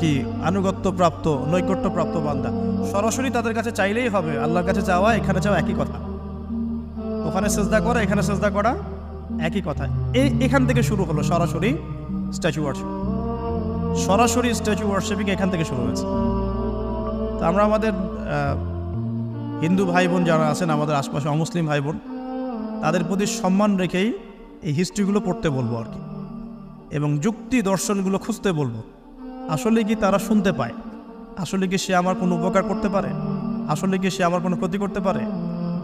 কি আনুগত্য প্রাপ্ত নৈকট্য প্রাপ্ত বান্দা? সরাসরি তাদের কাছে চাইলেই হবে। আল্লাহর কাছে চাওয়া, এখানে চাওয়া একই কথা। ওখানে সেজদা করা, এখানে সেজদা করা একই কথা। এই এখান থেকে শুরু হলো সরাসরি স্ট্যাচু ওয়ার্শিপ সরাসরি স্ট্যাচু ওয়ার্শিপিং এখান থেকে শুরু হয়েছে। তো আমরা আমাদের হিন্দু ভাই বোন যারা আছেন, আমাদের আশপাশে অমুসলিম ভাই বোন তাদের প্রতি সম্মান রেখেই এই হিস্ট্রিগুলো পড়তে বলব আর কি। এবং যুক্তি দর্শনগুলো খুঁজতে বলব। আসলে কি তারা শুনতে পায়? আসলে কি সে আমার কোনো উপকার করতে পারে? আসলে কি সে আমার কোনো ক্ষতি করতে পারে?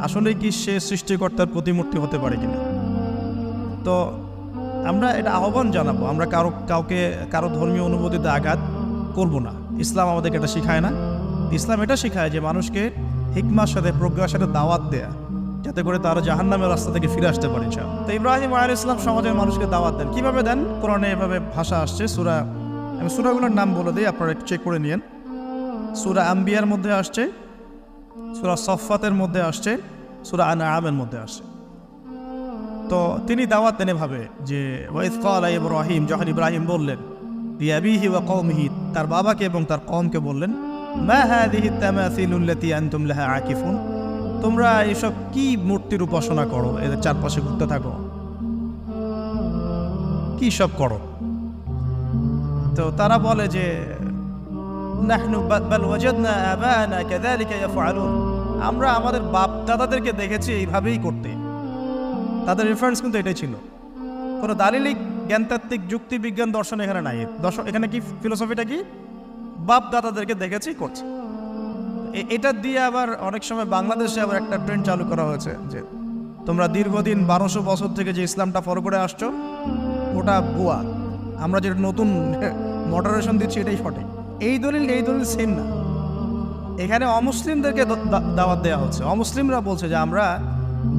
আসলে কি সে সৃষ্টিকর্তার প্রতিমূর্তি হতে পারে কিনা? তো আমরা এটা আহ্বান জানাব। আমরা কারও, কাউকে, কারও ধর্মীয় অনুভূতিতে আঘাত করব না। ইসলাম আমাদেরকে এটা শেখায় না। ইসলাম এটা শেখায় যে মানুষকে হিকমার সাথে, প্রজ্ঞার সাথে দাওয়াত দেয়া, যাতে করে তারা জাহান্নামের রাস্তা থেকে ফিরে আসতে পারে। তো ইব্রাহিম আল ইসলাম সমাজের মানুষকে দাওয়াত দেন। কীভাবে দেন? কোরআনে এভাবে ভাষা আসছে। সুরা আমি সুরাগুলোর নাম বলে দিই, আপনারা একটু চেক করে নিন সুরা আম্বিয়ার মধ্যে আসছে, সুরা সফাতের মধ্যে আসছে, সুরা আনা আমের মধ্যে আসছে। তো তিনি দাওয়াত দেন এভাবে যে ওয়াইদ কালা ইব্রাহিম যখন ইব্রাহিম বললেন ইয়াবিহি ওয়া কওমিহি তার বাবাকে এবং তার কমকে বললেন তোমরা এসব কি মূর্তির উপাসনা করো? এদের চারপাশে ঘুরতে থাকো। কি সব করো? তো তারা বলে যে আমরা আমাদের বাপ দাদাদেরকে দেখেছি এইভাবেই করতে। তাদের রেফারেন্স কিন্তু এটাই ছিল। কোনো দালিলিক, জ্ঞানতাত্ত্বিক যুক্তি বিজ্ঞান দর্শন এখানে নাই। দর্শন এখানে কি ফিলোসফিটা কি? বাপ দাদাদেরকে দেখেছি করছে। এটা দিয়ে আবার অনেক সময় বাংলাদেশে আবার একটা ট্রেন্ড চালু করা হয়েছে যে, তোমরা দীর্ঘদিন বারোশো বছর থেকে যে ইসলামটা ফলো করে আসছো, ওটা ভুয়া। আমরা যেটা নতুন মডারেশন দিচ্ছি এটাই সঠিক। এই দলিল এই দলিল সেম না। এখানে অমুসলিমদেরকে দাওয়াত দেওয়া হচ্ছে। অমুসলিমরা বলছে যে, আমরা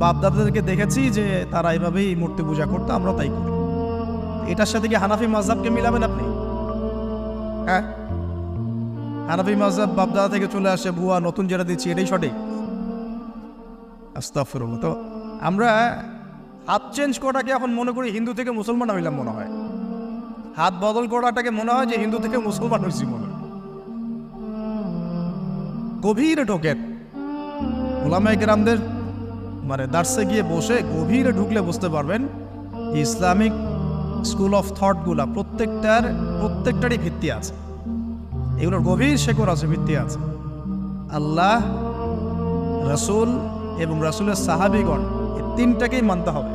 বাপদাদাদেরকে দেখেছি যে তারা এইভাবেই মূর্তি পূজা করতো, আমরা তাই করি। এটার সাথে কি হানাফি মাজহাবকে মিলাবেন আপনি? হ্যাঁ? হানাফি মাজহাব বাপদাদা থেকে চলে আসে ভুয়া নতুন যেটা দিচ্ছি, এটাই সঠিক। আস্তাফরুল্লাহ তো আমরা হাত চেঞ্জ করাটাকে এখন মনে করি হিন্দু থেকে মুসলমান হইলাম মনে হয়। হাত বদল করাটাকে মনে হয় যে হিন্দু থেকে মুসলমান হয়েছি মনে গভীরে ঢোকেন। ওলামায় গ্রামদের মানে দার্সে গিয়ে বসে গভীরে ঢুকলে বুঝতে পারবেন ইসলামিক স্কুল অফ থটগুলা প্রত্যেকটার, প্রত্যেকটারই ভিত্তি আছে। এগুলোর গভীর শেকড় আছে, ভিত্তি আছে। আল্লাহ, রসুল এবং রসুলের সাহাবিগণ এই তিনটাকেই মানতে হবে।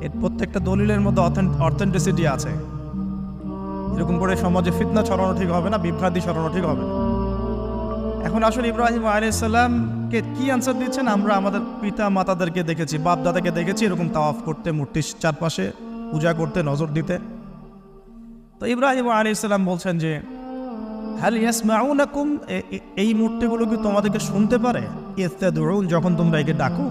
এর প্রত্যেকটা দলিলের মধ্যে অথেন্টিসিটি আছে। এরকম করে সমাজে ফিতনা ছড়ানো ঠিক হবে না, বিভ্রান্তি ছড়ানো ঠিক হবে না। এখন আসলে ইব্রাহিম আলাইসাল্লামকে কি আনসার দিচ্ছেন? আমরা আমাদের পিতা মাতাদেরকে দেখেছি বাপ দাদাকে দেখেছি, এরকম তাওয়াফ করতে, মূর্তির চারপাশে পূজা করতে, নজর দিতে। তো ইব্রাহিম আলাইসাল্লাম বলছেন যে হ্যাল ইয়াসমাউনাকুম? এ- এ- এই মূর্তিগুলো কি তোমাদেরকে শুনতে পারে? ইস্তাদুউন যখন তোমরা একে ডাকো।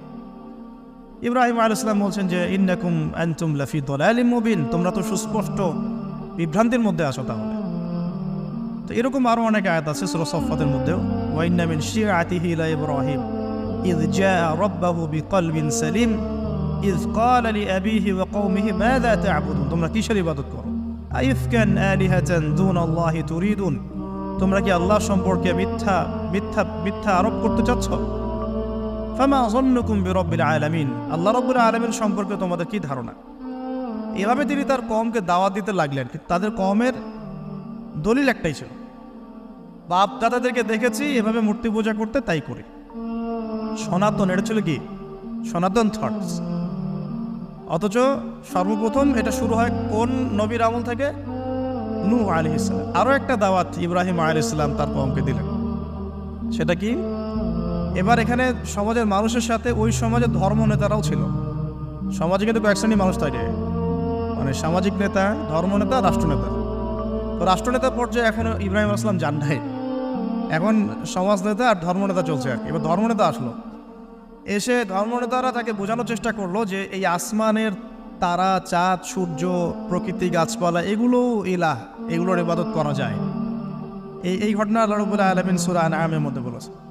ইব্রাহিম আল ইসলাম বলছেন যে ইন্নাকুম আনতুম লাফি দলালিম মুবিন তোমরা তো সুস্পষ্ট বিভ্রান্তির মধ্যে আছো তাহলে তো এরকম আরো অনেক আয়াত আছে সূরা সফফাতের মধ্যেও ওয়াইন্না মিন শিআতিহি লা ইব্রাহিম إذ جاء ربه بقلب سليم إذ قال لأبيه وقومه ماذا تعبدون তোমরা কিসের ইবাদত করো আইফকান আলিহাতান দুন আল্লাহ তুরিদুন তোমরা কি আল্লাহ সম্পর্কে মিথ্যা মিথ্যা মিথ্যা আরোপ করতে চাচ্ছ ফামা জন্নুকুম বিরব্বিল আলামিন। আল্লাহ রব্বুল আলামিন সম্পর্কে তোমাদের কি ধারণা? এভাবে তিনি তার কমকে দাওয়াত দিতে লাগলেন। কিন্তু তাদের কমের দলিল একটাই ছিল। বাপ দাদাদেরকে দেখেছি, এভাবে মূর্তি পূজা করতে তাই করি। সনাতন, এটা ছিল কি? সনাতন থটস অথচ সর্বপ্রথম এটা শুরু হয় কোন নবীর আমল থেকে? নূ আলী ইসলাম আরও একটা দাওয়াত ইব্রাহিম আলী ইসলাম তার কমকে দিলেন। সেটা কি? এবার এখানে সমাজের মানুষের সাথে ওই সমাজের ধর্ম নেতারাও ছিল। সমাজে কিন্তু কয়েক শ্রেণির মানুষ থাকে। মানে সামাজিক নেতা, ধর্ম নেতা রাষ্ট্রনেতা তো রাষ্ট্রনেতা পর্যায়ে এখন ইব্রাহিম আসলাম যান নাই। এখন সমাজ নেতা আর ধর্মনেতা চলছে আর। এবার ধর্মনেতা আসলো। এসে ধর্মনেতারা তাকে বোঝানোর চেষ্টা করল যে এই আসমানের তারা, চাঁদ, সূর্য, প্রকৃতি, গাছপালা এগুলো ইলাহ, এগুলোর ইবাদত করা যায়। এই এই ঘটনা আল্লাহ রবুল্লাহ আলমিন সুরা আনামের মধ্যে বলেছে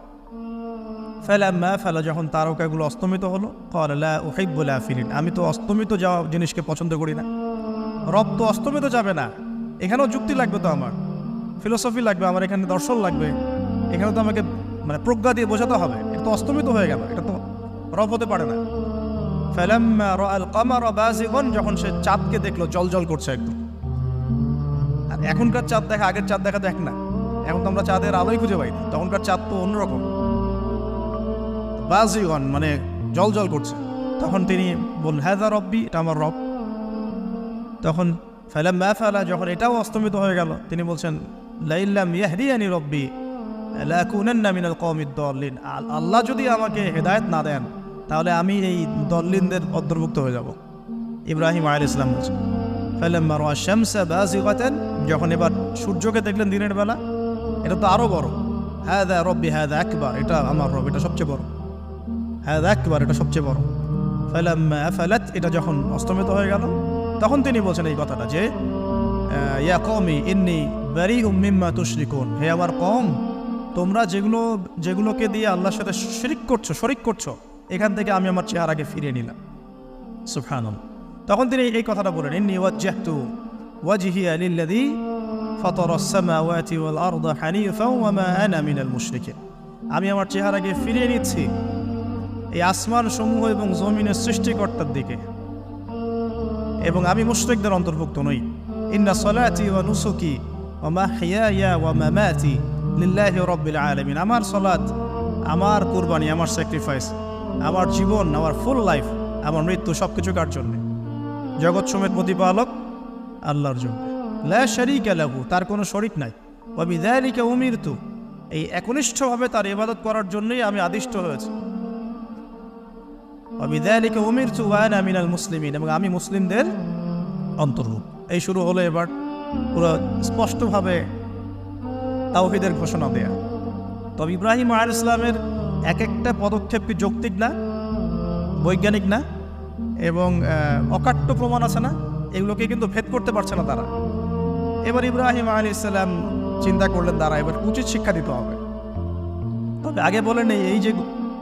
ফেলাম্মা ফেলা যখন তারকাগুলো অস্তমিত হলো কলা ওহিবুল আফিলিন আমি তো অস্তমিত যাওয়া জিনিসকে পছন্দ করি না। রব তো অস্তমিত যাবে না। এখানেও যুক্তি লাগবে তো আমার। ফিলোসফি লাগবে, আমার এখানে দর্শন লাগবে। এখানে তো আমাকে মানে প্রজ্ঞা দিয়ে বোঝাতে হবে। এটা তো অস্তমিত হয়ে গেল, এটা তো রব হতে পারে না। ফেলাম্মা রাআল কামারা বাজিগন যখন সে চাঁদকে দেখল জল জল করছে একদম। আর এখনকার চাঁদ দেখা, আগের চাঁদ দেখা দেখ না। এখন তো আমরা চাঁদের আলোই খুঁজে পাই তখনকার চাঁদ তো অন্যরকম। বাজিগন মানে জল জল করছে। তখন তিনি বললেন হ্যাঁ রব্বি, এটা আমার রব। তখন ফেলাম ম্যা ফেলা, যখন এটাও অস্তমিত হয়ে গেল, তিনি বলছেন, লাইল্লাম ইয়াহদিয়ানি রব্বি আল্লাহ যদি আমাকে হেদায়েত না দেন, তাহলে আমি এই দল্লিনদের অন্তর্ভুক্ত হয়ে যাব। ইব্রাহিম আল ইসলাম বলছেন ফালাম্মা রাআ শামসা বাজিগাতান, যখন এবার সূর্যকে দেখলেন দিনের বেলা, এটা তো আরও বড়। হ্যাঁ দা রব্বি হ্যাঁ দা একবার এটা আমার রব, এটা সবচেয়ে বড়। হ্যাঁ একবার এটা সবচেয়ে বড়। ফালাম্মা আফালাত এটা যখন অস্তমিত হয়ে গেল, তখন তিনি বলছেন এই কথাটা যে ইয়া কওমি ইন্নি বারিউম মিম্মা তুশরিকুন। হে আমার কম তোমরা যেগুলো, যেগুলোকে দিয়ে আল্লাহর সাথে শিরিক করছ, শরিক করছ, এখান থেকে আমি আমার চেহারাকে ফিরিয়ে নিলাম। সুবহানাল্লাহ। তখন তিনি এই কথাটা বলেন, ইন্নি ওয়াজ্জাহতু ওয়াজহিয়া লিল্লাযী ফাতারা আস-সামাওয়াতি ওয়াল আরদা হানিফাও ওয়া মা আনা মিনাল মুশরিকিন। আমি আমার চেহারাকে ফিরিয়ে নিচ্ছি এই আসমান সমূহ এবং জমিনের সৃষ্টিকর্তার দিকে। এবং আমি মুশরিকদের অন্তর্ভুক্ত নই। ইন্না সলাতি ওয়া নুসুকি ও মা হিয়া ওয়া মাহইয়ায়া ওয়া মামাতি লিল্লাহি রাব্বিল আলামিন। আমার সলাত আমার কুরবানি, আমার স্যাক্রিফাইস আমার জীবন, আমার ফুল লাইফ আমার মৃত্যু সব কিছু কার জন্য? জগৎ সমেত প্রতিপালক আল্লাহর জন্য। লা শারীকা লাহু, তার কোনো শরিক নাই। ওয়া বিযালিকা উমিরতু, এই একনিষ্ঠভাবে তার ইবাদত করার জন্যই আমি আদিষ্ট হয়েছি। অবিদালিকে উমির চুয়ান আমিনাল মুসলিমিন, এবং আমি মুসলিমদের অন্তর্ভুক্ত এই শুরু হলো এবার পুরো স্পষ্টভাবে তাওহিদের ঘোষণা দেয়া। তবে ইব্রাহিম আল ইসলামের এক একটা পদক্ষেপ কি যৌক্তিক না? বৈজ্ঞানিক না? এবং অকাট্য প্রমাণ আছে না? এগুলোকে কিন্তু ভেদ করতে পারছে না তারা। এবার ইব্রাহিম আলী ইসলাম চিন্তা করলেন তারা এবার উচিত শিক্ষা দিতে হবে। তবে আগে বলে নেই, এই যে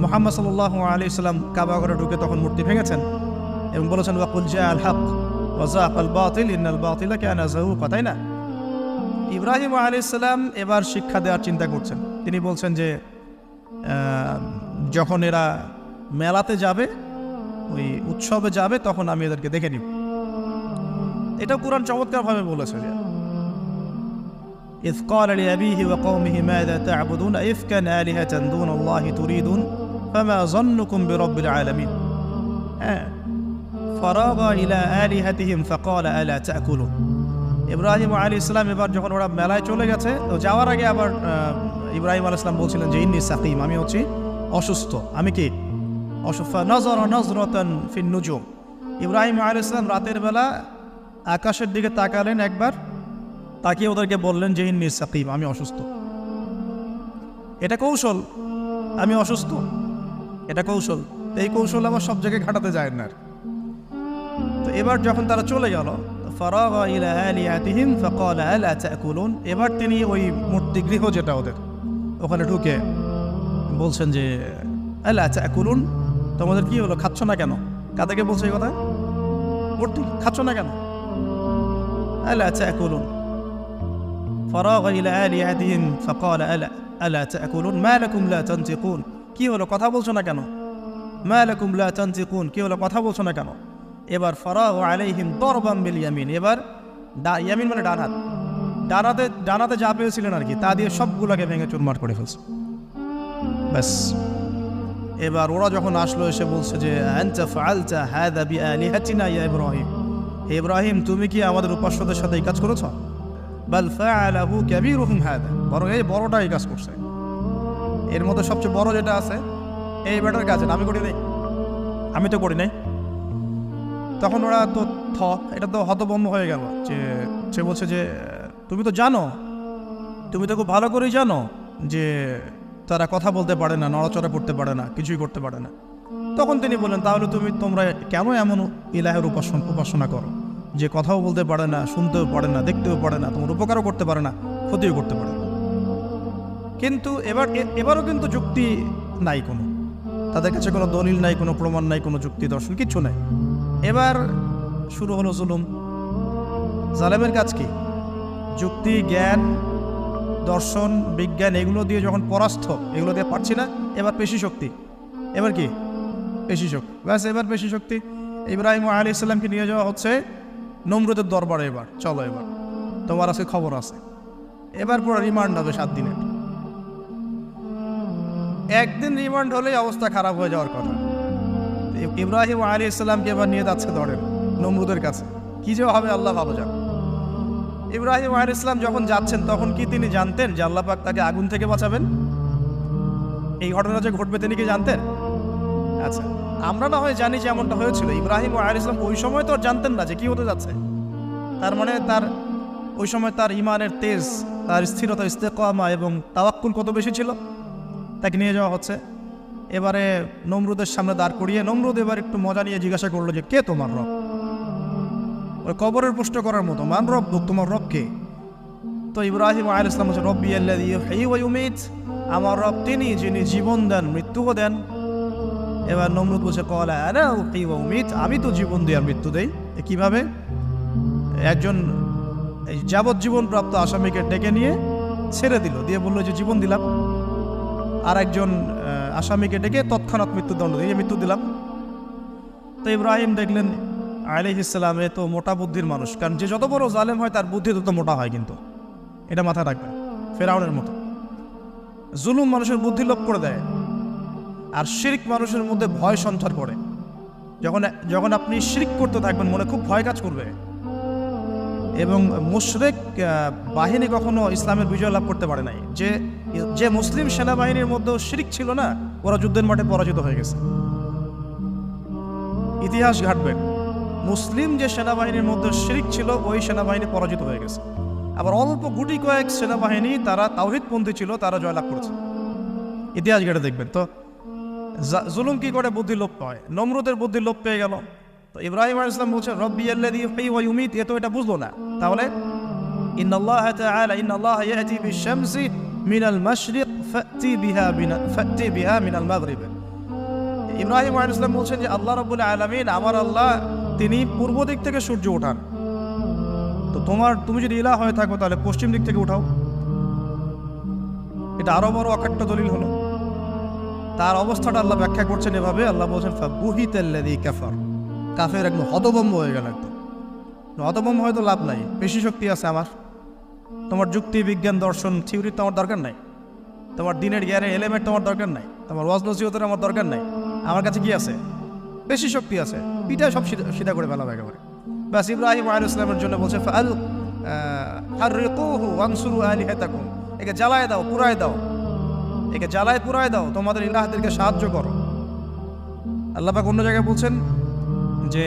মোহাম্মদ সাল্লাহ আলি ইসলাম কাবা ঘরে ঢুকে তখন মূর্তি ভেঙেছেন এবং বলেছেন ওয়াকুল জা আল হক ওয়াজাক আল বাতিল ইন্নাল বাতিলা কেনা জাহুকা তাই না ইব্রাহিম আলী ইসলাম এবার শিক্ষা দেওয়ার চিন্তা করছেন তিনি বলছেন যে আহ, যখন এরা মেলাতে যাবে ওই উৎসবে যাবে তখন আমি এদেরকে দেখে নিব এটা কোরআন চমৎকারভাবে বলেছে যে إذ قال لأبيه وقومه ماذا تعبدون إفكا آلهة دون الله تريدون ফামা জন্নুকুম বিরব্বিল আলামিন হ্যাঁ ফরাগ ইলা আলিহাতিহিম ফাকাল আলা তাকুলুন ইব্রাহিম আলী ইসলাম এবার যখন ওরা মেলায় চলে গেছে, তো যাওয়ার আগে আবার ইব্রাহিম আল ইসলাম বলছিলেন যে, ইন্নি সাকিম, আমি হচ্ছি অসুস্থ। আমি কি অসুফা নজর নজরতন ফিন নুজুম। ইব্রাহিম আলী ইসলাম রাতের বেলা আকাশের দিকে তাকালেন একবার। তাকিয়ে ওদেরকে বললেন যে, ইন্নি সাকিম, আমি অসুস্থ। এটা কৌশল। আমি অসুস্থ। এটা কৌশল তো এই কৌশল আবার সব জায়গায় ঘাটাতে যায় না আর। তো এবার যখন তারা চলে গেল ফারাগা ইলা আলিয়াতিহিম ফাকালা আলা তাকুলুন এবার তিনি ওই মূর্তি গৃহ যেটা ওদের ওখানে ঢুকে বলছেন যে আলা তাকুলুন তোমাদের কি হলো খাচ্ছ না কেন কাদেরকে বলছে এই কথা মূর্তি খাচ্ছ না কেন আলা তাকুলুন فراغ إلى آلهتهم فقال ألا ألا تأكلون ما لكم لا تنطقون কি হলো? কথা বলছো না কেন? মা লাকুম লা তানতিকুন কি হলো? কথা বলছো না কেন? এবার ফরাগ আলাইহিম দরবাম বিল ইয়ামিন। এবার ডা, ইয়ামিন মানে ডান হাত। ডানাতে ডানাতে যা পেয়েছিলেন আর কি, তা দিয়ে সবগুলোকে ভেঙে চুরমার করে ফেলছে। ব্যাস। এবার ওরা যখন আসলো, এসে বলছে যে, আনতা ফাআলতা হাদা বিআলিহাতিনা ইয়া ইব্রাহিম। হে ইব্রাহিম, তুমি কি আমাদের উপাস্যদের সাথে এই কাজ করেছ? বাল ফাআলাহু কাবীরুহুম হাদা বরং এই বড়টা এই কাজ করছে। এর মধ্যে সবচেয়ে বড় যেটা আছে, এই কাজ এটা আমি করি নাই আমি তো করি নাই তখন ওরা তো থ, এটা তো হতভম্ব হয়ে গেল যে, সে বলছে যে, তুমি তো জানো, তুমি তো খুব ভালো করেই জানো যে, তারা কথা বলতে পারে না, নড়াচড়া করতে পারে না, কিছুই করতে পারে না। তখন তিনি বললেন, তাহলে তুমি, তোমরা কেন এমন ইলাহের উপাসন, উপাসনা করো? যে কথাও বলতে পারে না, শুনতেও পারে না, দেখতেও পারে না, তোমার উপকারও করতে পারে না, ক্ষতিও করতে পারে না। কিন্তু এবার এবারও কিন্তু যুক্তি নাই কোনো। তাদের কাছে কোনো দলিল নাই, কোনো প্রমাণ নাই, কোনো যুক্তি দর্শন, কিচ্ছু নাই। এবার শুরু হলো জুলুম। জালেমের কাজ কি? যুক্তি, জ্ঞান, দর্শন, বিজ্ঞান, এগুলো দিয়ে যখন পরাস্ত, এগুলো দিয়ে পারছি না, এবার পেশি শক্তি। এবার কি? পেশি শক্তি। ব্যাস, এবার পেশি শক্তি। ইব্রাহিম আলী ইসলামকে নিয়ে যাওয়া হচ্ছে নমরুদের দরবারে এবার। চলো এবার। তোমার আছে খবর আছে। এবার পুরো রিমান্ড হবে সাত দিনের। একদিন রিমান্ড হলেই অবস্থা খারাপ হয়ে যাওয়ার কথা। ইব্রাহিম আলী ইসলামকে এবার নিয়ে যাচ্ছে ধরেন নমরুদের কাছে? কি যে হবে, আল্লাহ ভালো যান ইব্রাহিম আলী ইসলাম যখন যাচ্ছেন, তখন কি তিনি জানতেন যে আল্লাহ পাক তাকে আগুন থেকে বাঁচাবেন? এই ঘটনা যে ঘটবে, তিনি কি জানতেন? আচ্ছা আমরা না হয় জানি যে এমনটা হয়েছিল। ইব্রাহিম আলী ইসলাম ওই সময় তো জানতেন না যে কি হতে যাচ্ছে। তার মানে তার, ওই সময় তার ইমানের তেজ, তার স্থিরতা, ইস্তেকামা এবং তাওয়াক্কুল কত বেশি ছিল? তাকে নিয়ে যাওয়া হচ্ছে। এবারে নমরুদের সামনে দাঁড় করিয়ে নমরুদ এবার একটু মজা নিয়ে জিজ্ঞাসা করল যে, কে তোমার রব? ওই কবরের প্রশ্ন করার মতো, মান রব তোমার রব কে? তো ইব্রাহিম আল ইসলাম হচ্ছে ওয়া ইউমীত, আমার রব তিনি যিনি জীবন দেন, মৃত্যুও দেন। এবার নমরুদ বলছে, কলা উমীত, আমি তো জীবন দিই আর মৃত্যু দেই। কীভাবে? একজন এই যাবজ্জীবন প্রাপ্ত আসামিকে ডেকে নিয়ে ছেড়ে দিল, দিয়ে বলল যে, জীবন দিলাম। আর একজন আসামিকে ডেকে তৎক্ষণাৎ মৃত্যুদণ্ড দিয়ে মৃত্যু দিলাম। তো ইব্রাহিম দেখলেন আলিহ ইসলাম এ তো মোটা বুদ্ধির মানুষ। কারণ যে যত বড় জালেম হয়, তার বুদ্ধি তত মোটা হয় কিন্তু। এটা মাথায় রাখবে ফেরাউনের মতো। জুলুম মানুষের বুদ্ধি লোপ করে দেয়, আর শিরিক মানুষের মধ্যে ভয় সঞ্চার করে। যখন যখন আপনি শিরিক করতে থাকবেন, মনে খুব ভয় কাজ করবে। এবং মুশরেক বাহিনী কখনো ইসলামের বিজয় লাভ করতে পারে নাই। যে যে মুসলিম সেনাবাহিনীর মধ্যেও শিরিক ছিল না, ওরা যুদ্ধের মাঠে পরাজিত হয়ে গেছে। ইতিহাস ঘাটবেন মুসলিম যে সেনাবাহিনীর মধ্যে শিরিক ছিল, ওই সেনাবাহিনী পরাজিত হয়ে গেছে। আবার অল্প গুটি কয়েক সেনাবাহিনী, তারা তাওহিদপন্থী ছিল, তারা জয়লাভ করেছে। ইতিহাস ঘেটে দেখবেন তো জুলুম কি করে বুদ্ধি লোপ পায়? নমরুদের বুদ্ধি লোপ পেয়ে গেল। তো ইব্রাহিম আলাইহিস ইসলাম বলছেন রব্বি ইউমীত এ তো এটা বুঝলো না। তাহলে ইয়াতি বিশ-শামসি মিনাল মাশরিক, ফাতি বিহা ফাতি বিহা মিনাল মাগরিব। ইব্রাহিম আলাইহিস সালাম বলছেন যে, আল্লাহ রাব্বুল আলামিন আমার আল্লাহ, তিনি পূর্ব দিক থেকে সূর্য ওঠান। তো তোমার, তুমি যদি ইলা হয়ে থাকো, তাহলে পশ্চিম দিক থেকে উঠাও। এটা আরও বড় অকাট্য দলিল হলো। তার অবস্থাটা আল্লাহ ব্যাখ্যা করছেন এভাবে। আল্লাহ বলছেন বুহিতাল্লাদি কাফার। কাফের একদম হতভম্ব হয়ে গেল একদম। হতভম্ব হয়তো লাভ নাই। বেশি শক্তি আছে আমার। তোমার যুক্তি, বিজ্ঞান, দর্শন তো আমার দরকার নাই। তোমার দিনের জ্ঞানের এলিমেন্ট তোমার দরকার নাই। তোমার ওয়াজ নসিহতের আমার দরকার নাই। আমার কাছে কি আছে? বেশি শক্তি আছে। পিঠা সব সিধা করে ফেলাম একেবারে। ব্যাস ইব্রাহিম আলু ইসলামের জন্য বলছে, ফাল একে জ্বালায় দাও পুরায় দাও। একে জ্বালায় পুরায় দাও। তোমাদের ইলাহদেরকে সাহায্য করো। আল্লাহ পাক অন্য জায়গায় বলছেন যে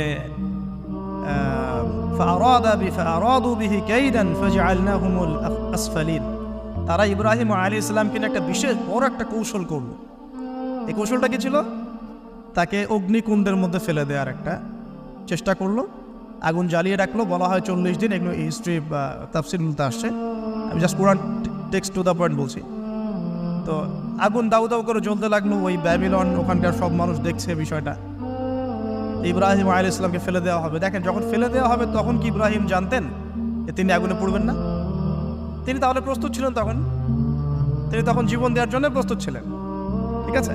فأراد ب- فأرادوا به كيدا فجعلناهم الأسفلين তারা ইব্রাহিম আলী ইসলামকে নিয়ে একটা বিশেষ বড় একটা কৌশল করলো এই কৌশলটা কি ছিল তাকে অগ্নিকুণ্ডের মধ্যে ফেলে দেওয়ার একটা চেষ্টা করলো আগুন জ্বালিয়ে রাখলো বলা হয় চল্লিশ দিন এগুলো হিস্ট্রি বা তাফসিলতে আসছে আমি জাস্ট পুরান টেক্সট টু দ্য পয়েন্ট বলছি তো আগুন দাউ দাউ করে জ্বলতে লাগলো ওই ব্যাবিলন ওখানকার সব মানুষ দেখছে বিষয়টা ইব্রাহিম আলী ইসলামকে ফেলে দেওয়া হবে। দেখেন, যখন ফেলে দেওয়া হবে, তখন কি ইব্রাহিম জানতেন যে তিনি আগুনে পড়বেন না? তিনি তাহলে প্রস্তুত ছিলেন তখন? তিনি তখন জীবন দেওয়ার জন্য প্রস্তুত ছিলেন। ঠিক আছে?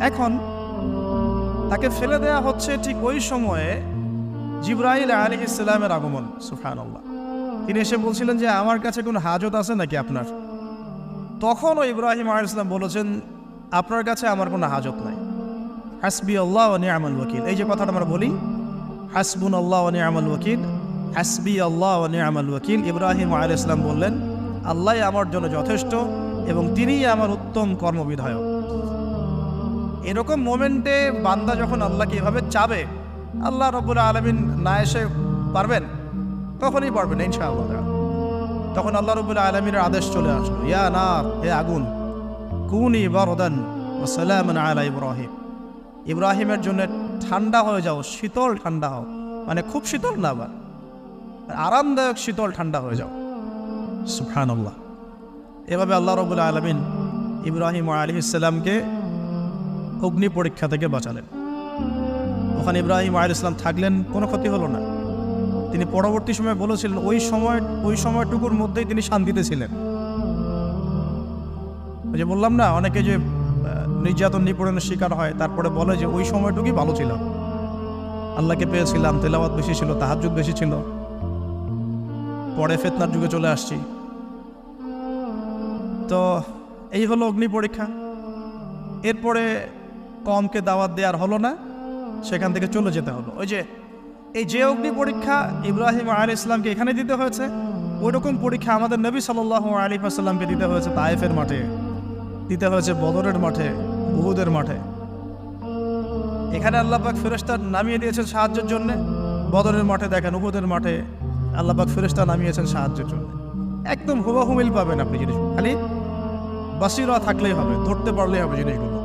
এখন তাকে ফেলে দেওয়া হচ্ছে ঠিক ওই সময়ে জিব্রাহিল আলী ইসলামের আগমন সুফানুল্লাহ তিনি এসে বলছিলেন যে, আমার কাছে কোনো হাজত আছে নাকি আপনার? তখনও ইব্রাহিম আলী ইসলাম বলেছেন, আপনার কাছে আমার কোনো হাজত নাই। হাসবি আল্লাহ ও নিয়ামল ওকিল এই যে কথাটা আমরা বলি, হাসবুন আল্লাহ ও নিয়ামল ওকিল হাসবি আল্লাহ ও নিয়ামল ওকিল ইব্রাহিম আলী ইসলাম বললেন, আল্লাহ আমার জন্য যথেষ্ট এবং তিনিই আমার উত্তম কর্মবিধায়ক। এরকম মোমেন্টে বান্দা যখন আল্লাহকে এভাবে চাবে, আল্লাহ রব্বুল আলমিন না এসে পারবেন, তখনই পারবেন ইনশাআল্লাহ। তখন আল্লাহ রব্বুল আলমিনের আদেশ চলে আসলো, ইয়া না হে আগুন, কুনি বারদান ও সালাম আলা ইব্রাহিম। ইব্রাহিমের জন্য ঠান্ডা হয়ে যাও, শীতল ঠান্ডা হও। মানে খুব শীতল না আবার। আরামদায়ক শীতল ঠান্ডা হয়ে যাও। সুফানাল্লাহ এভাবে আল্লাহ রবুল্লা আলমিন ইব্রাহিম আলী ইসলামকে অগ্নি পরীক্ষা থেকে বাঁচালেন। ওখানে ইব্রাহিম আলী ইসলাম থাকলেন, কোনো ক্ষতি হলো না। তিনি পরবর্তী সময় বলেছিলেন, ওই সময়, ওই সময়টুকুর মধ্যেই তিনি শান্তিতে ছিলেন। যে বললাম না, অনেকে যে নির্যাতন নিপীড়নের শিকার হয়, তারপরে বলে যে ওই সময়টুকুই ভালো ছিলাম আল্লাহকে পেয়েছিলাম, তেলাওয়াত বেশি ছিল তাহাজুদ বেশি ছিল। পরে ফেতনার যুগে চলে আসছি। তো এই হলো অগ্নি পরীক্ষা। এরপরে কমকে দাওয়াত দেওয়ার হলো না, সেখান থেকে চলে যেতে হলো। ওই যে, এই যে অগ্নি পরীক্ষা ইব্রাহিম আলী ইসলামকে এখানে দিতে হয়েছে ওই রকম পরীক্ষা আমাদের নবী সাল আলী আসাল্লামকে দিতে হয়েছে তায়েফের মাঠে। দিতে হয়েছে বদরের মাঠে। উহুদের মাঠে। এখানে আল্লাপাক ফেরেস্তার নামিয়ে দিয়েছেন সাহায্যের জন্য। বদরের মাঠে দেখেন, উহুদের মাঠে আল্লাপাক ফেরেস্তা নামিয়েছেন সাহায্যের জন্য। একদম হুবাহুমিল পাবেন আপনি জিনিস খালি বাসিরা থাকলেই হবে, ধরতে পারলেই হবে জিনিসগুলো।